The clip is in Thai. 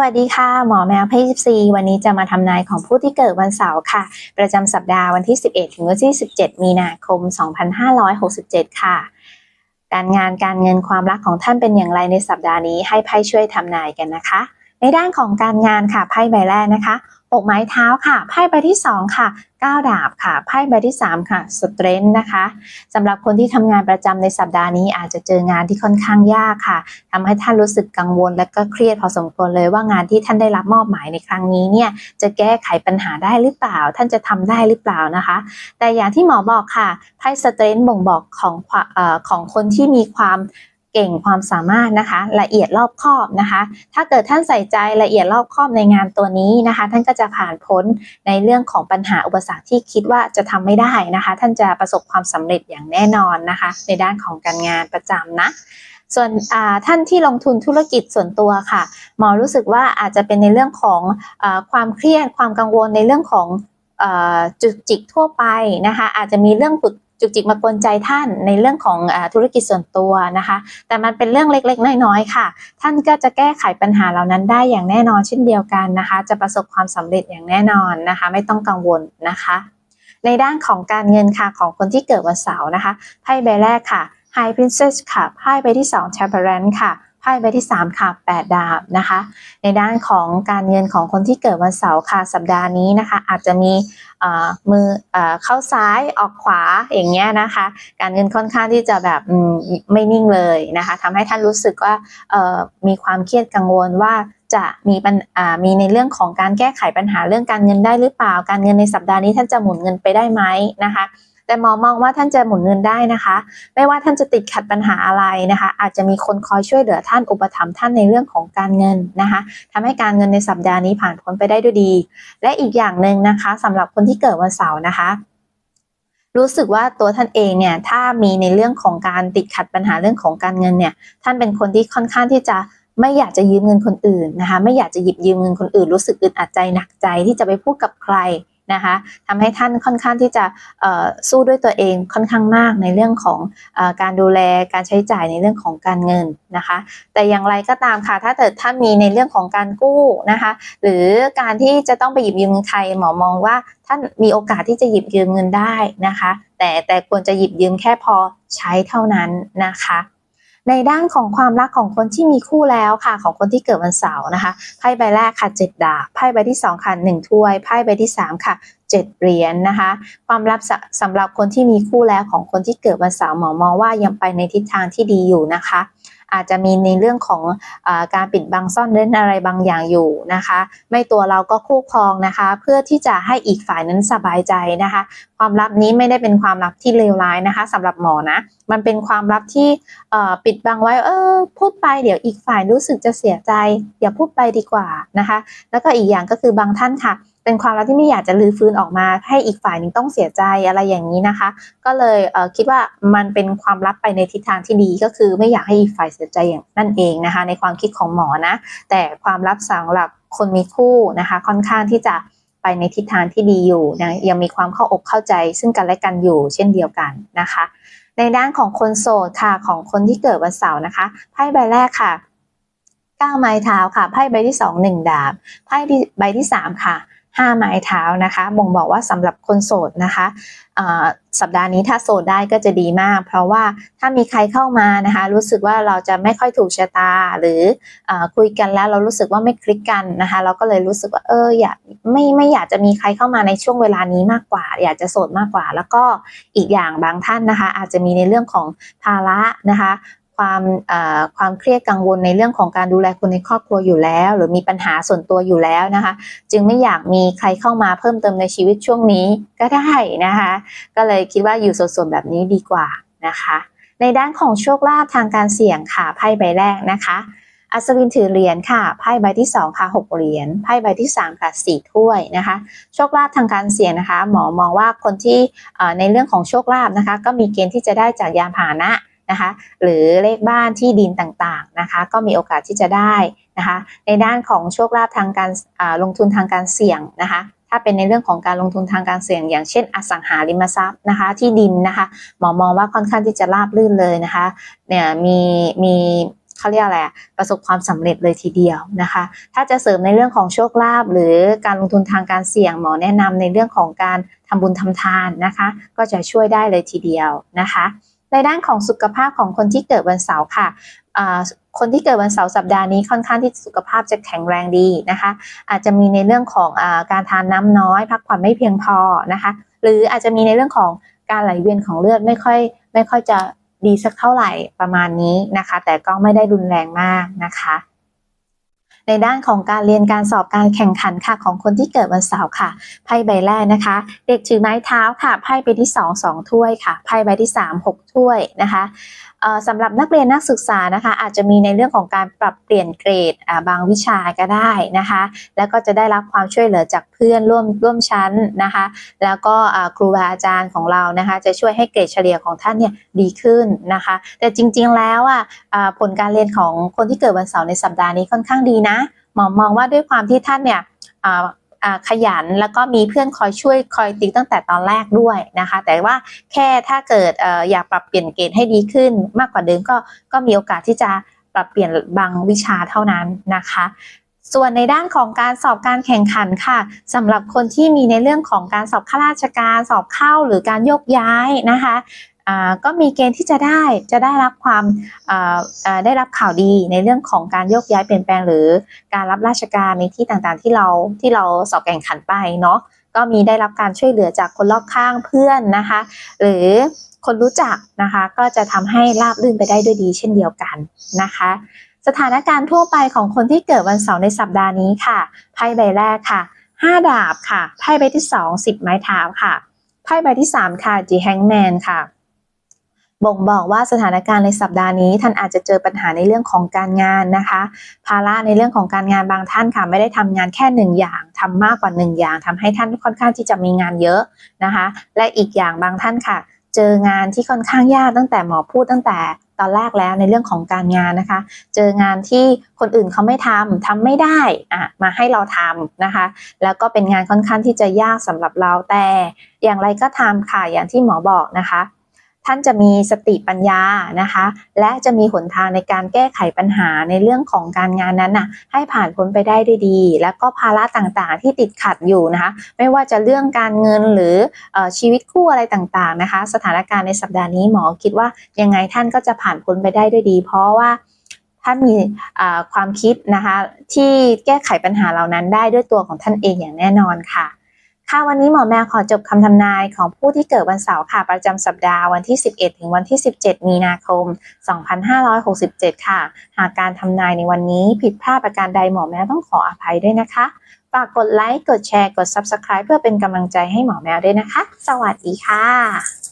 วัสดีค่ะ หมอแมวเพศ14 วันนี้จะมาทำนายของผู้ที่เกิดวันเสาร์ค่ะ ประจำสัปดาห์วันที่ 11 ถึงวันที่ 17 มีนาคม 2567 ค่ะ การงานการเงินความรักของท่านเป็นอย่างไรในสัปดาห์นี้ให้ไพ่ช่วยทำนายกันนะคะ ในด้านของการงานค่ะไพ่ใบแรกนะคะ หกไม้เท้าค่ะ ไพ่ใบที่ 2 ค่ะ9ดาบค่ะไพ่ใบที่ 3 ค่ะสเตรนท์นะคะสำหรับคนที่ทำงานประจำในสัปดาห์นี้อาจจะเจองานที่ค่อนข้างยากค่ะทำให้ท่านรู้สึกกังวล และก็เครียดพอสมควรเลยว่างานที่ท่านได้รับมอบหมายในครั้งนี้เนี่ยจะแก้ไขปัญหาได้หรือเปล่า ท่านจะทำได้หรือเปล่านะคะ แต่อย่างที่หมอบอกค่ะไพ่สเตรนท์บ่งบอกของอของคนที่มีความ เก่งความสามารถนะคะ ละเอียดรอบคอบนะคะ ถ้าเกิดท่านใส่ใจละเอียดรอบคอบในงานตัวนี้นะคะ ท่านก็จะผ่านพ้นในเรื่องของปัญหาอุปสรรคที่คิดว่าจะทำไม่ได้นะคะ ท่านจะประสบความสำเร็จอย่างแน่นอนนะคะ ในด้านของการงานประจำนะส่วนท่านที่ลงทุนธุรกิจส่วนตัวค่ะ หมอรู้สึกว่าอาจจะเป็นในเรื่องของอความเครียดความกังวลในเรื่องของจุกจิกทั่วไปนะคะ อาจจะมีเรื่องผุด จุกจิกมากวนใจท่านในเรื่องของอธุรกิจส่วนตัวนะคะ แต่มันเป็นเรื่องเล็กๆ น้อยๆค่ะ ท่านก็จะแก้ไขปัญหาเหล่านั้นได้อย่างแน่นอนเช่นเดียวกันนะคะ จะประสบความสำเร็จอย่างแน่นอนนะคะ ไม่ต้องกังวลนะคะ ในด้านของการเงินค่ะของคนที่เกิดวันเสาร์นะคะไพ่ใบแรกค่ะ High Princess ค่ะไพ่ใบที่2 Temperance ค่ะ ไพ่ใบที่ 3 ค่ะ 8 ดาบนะคะ ในด้านของการเงินของคนที่เกิดวันเสาร์ค่ะสัปดาห์นี้นะคะ อาจจะมีมือเข้าซ้ายออกขวาอย่างเงี้ยนะคะ การเงินค่อนข้างที่จะแบบไม่นิ่งเลยนะคะทำให้ท่านรู้สึกว่ามีความเครียดกังวลว่าจะมีปัญมีในเรื่องของการแก้ไขปัญหาเรื่องการเงินได้หรือเปล่า การเงินในสัปดาห์นี้ท่านจะหมุนเงินไปได้ไหมนะคะ แต่หมอมองว่าท่านจะหมุนเงินได้นะคะ ไม่ว่าท่านจะติดขัดปัญหาอะไรนะคะ อาจจะมีคนคอยช่วยเหลือท่านอุปถัมภ์ท่านในเรื่องของการเงินนะคะทำให้การเงินในสัปดาห์นี้ผ่านพ้นไปได้ด้วยดี และอีกอย่างหนึ่งนะคะสำหรับคนที่เกิดวันเสาร์นะคะรู้สึกว่าตัวท่านเองเนี่ยถ้ามีในเรื่องของการติดขัดปัญหาเรื่องของการเงินเนี่ยท่านเป็นคนที่ค่อนข้างที่จะไม่อยากจะยืมเงินคนอื่นนะคะ ไม่อยากจะหยิบยืมเงินคนอื่น รู้สึกอึดอัดใจหนักใจที่จะไปพูดกับใคร นะคะทำให้ท่านค่อนข้างที่จะสู้ด้วยตัวเองค่อนข้างมากในเรื่องของอการดูแลการใช้จ่ายในเรื่องของการเงินนะคะ แต่อย่างไรก็ตามค่ะถ้าเกิดท่านมีในเรื่องของการกู้นะคะ หรือการที่จะต้องไปหยิบยืมเงินใครหมอมองว่าท่านมีโอกาสที่จะหยิบยืมเงินได้นะคะ แต่แต่ควรจะหยิบยืมแค่พอใช้เท่านั้นนะคะ ในด้านของความรักของคนที่มีคู่แล้วค่ะ ของคนที่เกิดวันเสาร์นะคะไพ่ใบแรกค่ะเจ็ดดาบไพ่ใบที่สองค่ะหนึ่งถ้วยไพ่ใบที่สามค่ะเจ็ดเหรียญนนะคะ ความรับสำหรับคนที่มีคู่แล้วของคนที่เกิดวันเสาร์หมอมองว่ายังไปในทิศทางที่ดีอยู่นะคะ อาจจะมีในเรื่องของอการปิดบังซ่อนเร้นอะไรบางอย่างอยู่นะคะ ไม่ตัวเราก็คู่ครองนะคะ เพื่อที่จะให้อีกฝ่ายนั้นสบายใจนะคะ ความลับนี้ไม่ได้เป็นความลับที่เลวร้ายนะคะสำหรับหมอนะมันเป็นความลับที่ปิดบังไว้ เออ พูดไปเดี๋ยวอีกฝ่ายรู้สึกจะเสียใจ อย่าพูดไปดีกว่านะคะ แล้วก็อีกอย่างก็คือบางท่านค่ะ เป็นความรักที่ไม่อยากจะลื้อฟื้นออกมา ให้อีกฝ่ายหนึ่งต้องเสียใจอะไรอย่างนี้นะคะ ก็เลยเคิดว่ามันเป็นความลับไปในทิศทางที่ดีก็คือไม่อยากให้อีกฝ่ายเสียใจอย่างนั่นเองนะคะ ในความคิดของหมอนะ แต่ความลับสำหรับคนมีคู่นะคะ ค่อนข้างที่จะไปในทิศทางที่ดีอยู่นะยังมีความเข้าอกเข้าใจซึ่งกันและกันอยู่เช่นเดียวกันนะคะ ในด้านของคนโสดค่ะของคนที่เกิดวันเสาร์นะคะไพ่ใบแรกค่ะก้าไม้เท้าค่ะไพ่ใบที่สองหนึ่งดาบไพ่ใบที่สามค่ะ ห้าไม้เท้านะคะบ่งบอกว่าสำหรับคนโสดนะคะสัปดาห์นี้ถ้าโสดได้ก็จะดีมาก เพราะว่าถ้ามีใครเข้ามานะคะ รู้สึกว่าเราจะไม่ค่อยถูกชะตา หรืออคุยกันแล้วเรารู้สึกว่าไม่คลิกกันนะคะ เราก็เลยรู้สึกว่าเอออยากไม่ไม่อยากจะมีใครเข้ามาในช่วงเวลานี้มากกว่า อยากจะโสดมากกว่า แล้วก็อีกอย่างบางท่านนะคะ อาจจะมีในเรื่องของภาระนะคะ ความความเครียดกังวลในเรื่องของการดูแลคนในครอบครัวอยู่แล้ว หรือมีปัญหาส่วนตัวอยู่แล้วนะคะ จึงไม่อยากมีใครเข้ามาเพิ่มเติมในชีวิตช่วงนี้ก็ได้นะคะ ก็เลยคิดว่าอยู่สดๆแบบนี้ดีกว่านะคะ ในด้านของโชคลาภทางการเสี่ยงค่ะไพ่ใบแรกนะคะ อัศวินถือเหรียญค่ะไพ่ใบที่2ค่ะ6เหรียญไพ่ใบที่3ค่ะ4ถ้วยนะคะ โชคลาภทางการเสี่ยงนะคะ หมอมองว่าคนที่ในเรื่องของโชคลาภนะคะ ก็มีเกณฑ์ที่จะได้จากยานพาหนะ นะคะหรือเลขบ้านที่ดินต่างๆนะคะก็มีโอกาสที่จะได้นะคะในด้านของโชคลาภทางการลงทุนทางการเสี่ยงนะคะถ้าเป็นในเรื่องของการลงทุนทางการเสี่ยง อย่างเช่น อสังหาริมทรัพย์นะคะ ที่ดินนะคะหมอมองว่าค่อนข้างที่จะราบลื่นเลยนะคะเนี่ยมีมีเขาเรียกอะไรประสบความสำเร็จเลยทีเดียวนะคะ ถ้าจะเสริมในเรื่องของโชคลาภหรือการลงทุนทางการเสี่ยง หมอแนะนำในเรื่องของการทำบุญทำทานนะคะ ก็จะช่วยได้เลยทีเดียวนะคะ ในด้านของสุขภาพของคนที่เกิดวันเสาร์ค่ะคนที่เกิดวันเสาร์สัปดาห์นี้ค่อนข้างที่สุขภาพจะแข็งแรงดีนะคะ อาจจะมีในเรื่องของอการทานน้ำน้อย พักผ่อนไม่เพียงพอนะคะ หรืออาจจะมีในเรื่องของการไหลเวียนของเลือดไม่ค่อยไม่ค่อยจะดีสักเท่าไหร่ประมาณนี้นะคะ แต่ก็ไม่ได้รุนแรงมากนะคะ ในด้านของการเรียนการสอบการแข่งขันค่ะของคนที่เกิดวันเสาร์ค่ะไพ่ใบแรกนะคะ เด็กถือไม้เท้าค่ะไพ่ใบที่ 2 2 ถ้วยค่ะไพ่ใบที่ 3 6 ถ้วยนะคะ สำหรับนักเรียนนักศึกษานะคะ อาจจะมีในเรื่องของการปรับเปลี่ยนเกรดบางวิชาก็ได้นะคะ แล้วก็จะได้รับความช่วยเหลือจากเพื่อนร่วมร่วมชั้นนะคะ แล้วก็ครูบาอาจารย์ของเรานะคะ จะช่วยให้เกรดเฉลี่ยของท่านเนี่ยดีขึ้นนะคะ แต่จริงๆแล้วอะผลการเรียนของคนที่เกิดวันเสาร์ในสัปดาห์นี้ค่อนข้างดีนะหมอมองว่าด้วยความที่ท่านเนี่ย ขยันแล้วก็มีเพื่อนคอยช่วยคอยติ๊กตั้งแต่ตอนแรกด้วยนะคะ แต่ว่าแค่ถ้าเกิดอยากปรับเปลี่ยนเกรดให้ดีขึ้น มากกว่าเดิมก็ก็มีโอกาสที่จะปรับเปลี่ยนบางวิชาเท่านั้นนะคะส่วนในด้านของการสอบการแข่งขันค่ะสำหรับคนที่มีในเรื่องของการสอบข้าราชการ สอบเข้าหรือการโยกย้ายนะคะ ก็มีเกณฑ์ที่จะได้จะได้รับความได้รับข่าวดีในเรื่องของการโยกย้ายเปลี่ยนแปลงหรือการรับราชการในที่ต่างๆที่เราที่เราสอบแข่งขันไปเนาะก็มีได้รับการช่วยเหลือจากคนรอบข้างเพื่อนนะคะ หรือคนรู้จักนะคะ ก็จะทำให้ราบรื่นไปได้ด้วยดีเช่นเดียวกันนะคะ สถานการณ์ทั่วไปของคนที่เกิดวันเสาร์ในสัปดาห์นี้ค่ะไพ่ใบแรกค่ะห้าดาบค่ะไพ่ใบที่สองสิบไม้เท้าค่ะไพ่ใบที่สามค่ะจีแฮงแมนค่ะ บ่งบอกว่าสถานการณ์ในสัปดาห์นี้ ท่านอาจจะเจอปัญหาในเรื่องของการงานนะคะ ภาระในเรื่องของการงานบางท่านค่ะไม่ได้ทำงานแค่หนึ่งอย่างทำมากกว่าหนึ่งอย่างทำให้ท่านค่อนข้างที่จะมีงานเยอะนะคะ และอีกอย่างบางท่านค่ะ เจองานที่ค่อนข้างยากตั้งแต่หมอพูดตั้งแต่ตอนแรกแล้วในเรื่องของการงานนะคะ เจองานที่คนอื่นเขาไม่ทำทำไม่ได้อะมาให้เราทำนะคะ แล้วก็เป็นงานค่อนข้างที่จะยากสำหรับเราแต่ อย่างไรก็ตาค่ะอย่างที่หมอบอกนะคะ ท่านจะมีสติปัญญานะคะ และจะมีหนทางในการแก้ไขปัญหาในเรื่องของการงานนั้นน่ะให้ผ่านพ้นไปได้ด้วยดี แล้วก็ภาระต่างๆที่ติดขัดอยู่นะคะ ไม่ว่าจะเรื่องการเงินหรือออชีวิตคู่อะไรต่างๆนะคะ สถานการณ์ในสัปดาห์นี้หมอคิดว่ายังไงท่านก็จะผ่านพ้นไปได้ด้วยดี เพราะว่าท่านมีความคิดนะคะที่แก้ไขปัญหาเหล่านั้นได้ด้วยตัวของท่านเองอย่างแน่นอนค่ะ ค่ะวันนี้หมอแมวขอจบคำทำนายของผู้ที่เกิดวันเสาร์ค่ะ ประจำสัปดาห์วันที่ 11 ถึงวันที่ 17 มีนาคม 2567 ค่ะ หากการทำนายในวันนี้ผิดพลาดประการใดหมอแมวต้องขออภัยด้วยนะคะ ฝากกดไลค์ กดแชร์ กด Subscribe เพื่อเป็นกำลังใจให้หมอแมวด้วยนะคะ สวัสดีค่ะ